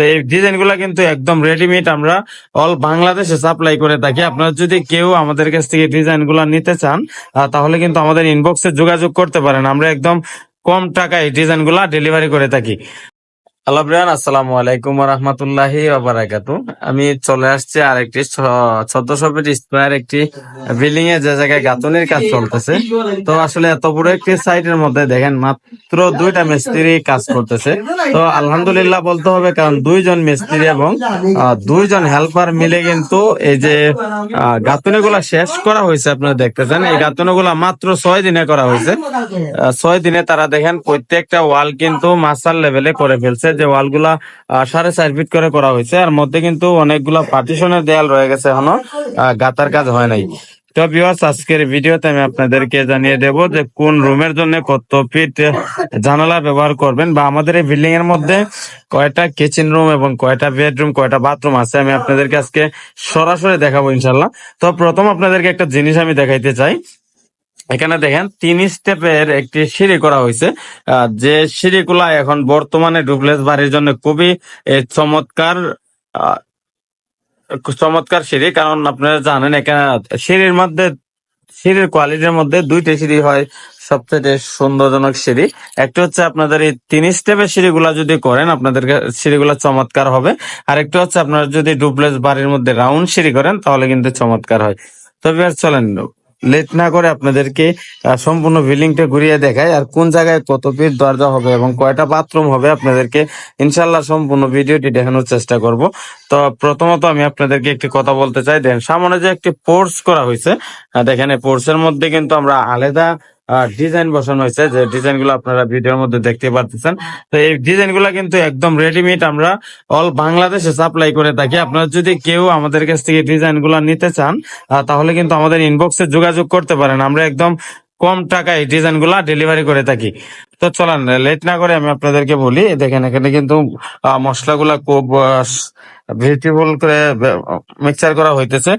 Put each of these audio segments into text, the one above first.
তো এই ডিজাইনগুলা কিন্তু একদম রেডিমেড আমরা অল বাংলাদেশে সাপ্লাই করে থাকি। আপনারা যদি কেউ আমাদের কাছ থেকে ডিজাইনগুলা নিতে চান তাহলে কিন্তু আমাদের ইনবক্সে যোগাযোগ করতে পারেন। আমরা একদম কম টাকায় ডিজাইনগুলা ডেলিভারি করে থাকি। হ্যালো ব্রিয়ান আসসালামু আলাইকুম আমি চলে আসছি আর একটি স্কোয়ার একটি বিল্ডিং যে জায়গায় কাজ চলতেছে। তো আসলে এত বড় একটি সাইটের মধ্যে দেখেন, মাত্র দুইটা মিস্ত্রি কাজ করতেছে। তো আলহামদুলিল্লাহ বলতে হবে, কারণ দুইজন মিস্ত্রি এবং দুইজন হেল্পার মিলে কিন্তু এই যে গাঁথনি গুলা শেষ করা হয়েছে, আপনারা দেখতেছেন। এই গাঁথনি গুলা মাত্র ছয় দিনে করা হয়েছে। ছয় দিনে তারা দেখেন, প্রত্যেকটা ওয়াল কিন্তু মাসাল লেভেলে করে ফেলছে। যে ওয়ালগুলা আহ, সাড়ে চার ফিট করে করা হয়েছে। আর মধ্যে কিন্তু অনেকগুলা পার্টিশনের দেয়াল রয়ে গেছে এখনও। গাতার কাজ হয় নাই। তো ভিউয়ার্স আজকের ভিডিওতে আমি আপনাদেরকে জানিয়ে দেব যে কোন রুমের জন্য কত ফিট জানালা ব্যবহার করবেন বা আমাদের এই বিল্ডিং এর মধ্যে কয়টা কিচেন রুম এবং কয়টা বেডরুম কয়টা বাথরুম আছে আমি আপনাদেরকে আজকে সরাসরি দেখাবো ইনশাল্লাহ তো প্রথম আপনাদেরকে একটা জিনিস আমি দেখাইতে চাই। এখানে দেখেন, তিন স্টেপের একটি সিঁড়ি করা হয়েছে। যে সিঁড়িগুলা এখন বর্তমানে ডুপ্লেস বাড়ির জন্য খুবই চমৎকার চমৎকার সিঁড়ি। কারণ আপনারা জানেন, এখানে সিঁড়ির মধ্যে, সিঁড়ির কোয়ালিটির মধ্যে দুইটা সিঁড়ি হয় সবচেয়ে সুন্দরজনক সিঁড়ি। একটা হচ্ছে আপনাদের এই তিন স্টেপের সিঁড়িগুলা যদি করেন, আপনাদের সিঁড়িগুলা চমৎকার হবে। আর একটা হচ্ছে আপনারা যদি ডুপ্লেস বাড়ির মধ্যে রাউন্ড সিঁড়ি করেন, তাহলে কিন্তু চমৎকার হয়। তবে আর চলেন লেট না করে আপনাদেরকে সম্পূর্ণ বিল্ডিংটা ঘুরিয়ে দেখায় আর কোন জায়গায় কত ফিট দরজা হবে এবং কয়টা বাথরুম হবে আপনাদেরকে ইনশাল্লাহ সম্পূর্ণ ভিডিওটি দেখানোর চেষ্টা করব। তো প্রথমত আমি আপনাদেরকে একটি কথা বলতে চাই। দেখেন, সামনে যে একটি পোর্স করা হয়েছে দেখেন পোর্সের মধ্যে কিন্তু আমরা আলাদা ডিজাইন বসানো হয়েছে, যে ডিজাইনগুলো আপনারা ভিডিওর মধ্যে দেখতে পারতেছেন তো এই ডিজাইনগুলা কিন্তু একদম রেডিমেড আমরা অল বাংলাদেশে সাপ্লাই করে থাকি। আপনারা যদি কেউ আমাদের কাছ থেকে ডিজাইনগুলা নিতে চান তাহলে কিন্তু আমাদের ইনবক্সে যোগাযোগ করতে পারেন। আমরা একদম কম টাকায় ডিজাইনগুলা ডেলিভারি করে থাকি। তো চলেন লেট না করে আমি আপনাদেরকে বলি, দেখেন এখানে কিন্তু মশলাগুলা খুব ভেজিটেবল করে মিক্সার করা হইতেছে।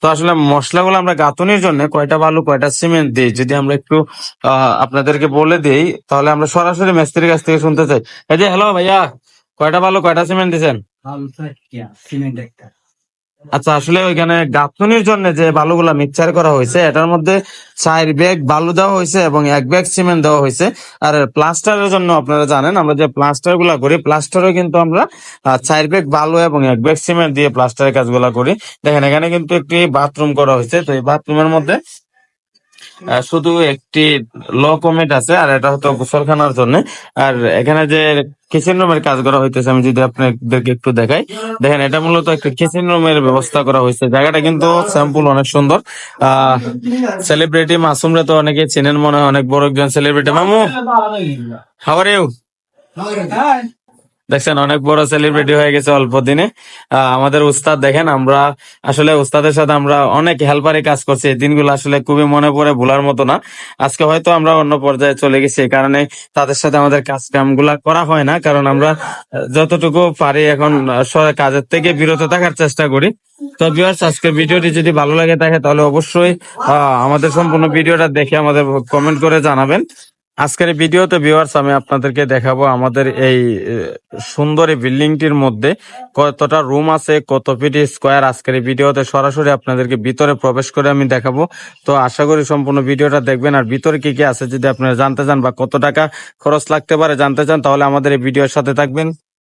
তো আসলে মশলাগুলো আমরা গাঁথনির জন্য কয়টা বালু, কয়টা সিমেন্ট দিই, যদি আমরা একটু আপনাদেরকে বলে দিই, তাহলে আমরা সরাসরি মেস্ত্রির কাছ থেকে শুনতে চাই। এই যে হ্যালো ভাইয়া, কয়টা বালু, কয়টা সিমেন্ট দিচ্ছেন সিমেন্ট একটা। আচ্ছা আসলে ওইখানে গাঁথনির জন্য যে বালুগুলা মিক্সার করা হয়েছে, এটার মধ্যে চার ব্যাগ, বালু দেওয়া হয়েছে এবং এক ব্যাগ সিমেন্ট দেওয়া হয়েছে। আর প্লাস্টারের জন্য আপনারা জানেন, আমরা যে প্লাস্টারগুলা করি, প্লাস্টারও কিন্তু আমরা চার ব্যাগ, বালু এবং এক ব্যাগ সিমেন্ট দিয়ে প্লাস্টারের কাজগুলা করি। দেখেন, এখানে কিন্তু একটি বাথরুম করা হয়েছে, তো এই বাথরুমের মধ্যে শুধু একটি ল কমেট আছে, আর এটা হতো গোসলখানার জন্য। আর এখানে যে কিচেন রুমের কাজ করা হইতেছে, আমি যদি আপনাদেরকে একটু দেখাই। দেখেন, এটা মূলত একটা কিচেন রুমের ব্যবস্থা করা হয়েছে জায়গাটা কিন্তু স্যাম্পল অনেক সুন্দর। আহ সেলিব্রিটি মাসুমরা তো অনেকে চেনেন মনে হয়, অনেক বড় একজন সেলিব্রিটি মামু হাওয়ার ইউ দেখছেন, অনেক বড় সেলিব্রিটি হয়ে গেছে অল্প দিনে। আমাদের উস্তাদ দেখেন, আমরা আসলে উস্তাদের সাথে আমরা অনেক হেল্পারে কাজ করছি। এই দিনগুলো আসলে খুবই মনে পড়ে ভোলার মতো না। আজকে হয়তো আমরা অন্য পর্যায়ে চলে গেছি, এই কারণে তাদের সাথে আমাদের কাজ কামগুলা করা হয় না। কারণ আমরা যতটুকু পারি এখন কাজের থেকে বিরত থাকার চেষ্টা করি। তো ভিউয়ার্স আজকে ভিডিওটি যদি ভালো লাগে থাকে, তাহলে অবশ্যই আমাদের সম্পূর্ণ ভিডিওটা দেখে আমাদের কমেন্ট করে জানাবেন। আজকের ভিডিওতে ভিউয়ার্স আমি আপনাদেরকে দেখাবো আমাদের এই সুন্দর এই বিল্ডিংটির মধ্যে কতটা রুম আছে, কত ফিট স্কোয়ার আজকের ভিডিওতে সরাসরি আপনাদেরকে ভিতরে প্রবেশ করে আমি দেখাবো। তো আশা করি সম্পূর্ণ ভিডিওটা দেখবেন। আর ভিতরে কি কি আছে, যদি আপনারা জানতে চান বা কত টাকা খরচ লাগতে পারে জানতে চান, তাহলে আমাদের এই ভিডিওর সাথে থাকবেন।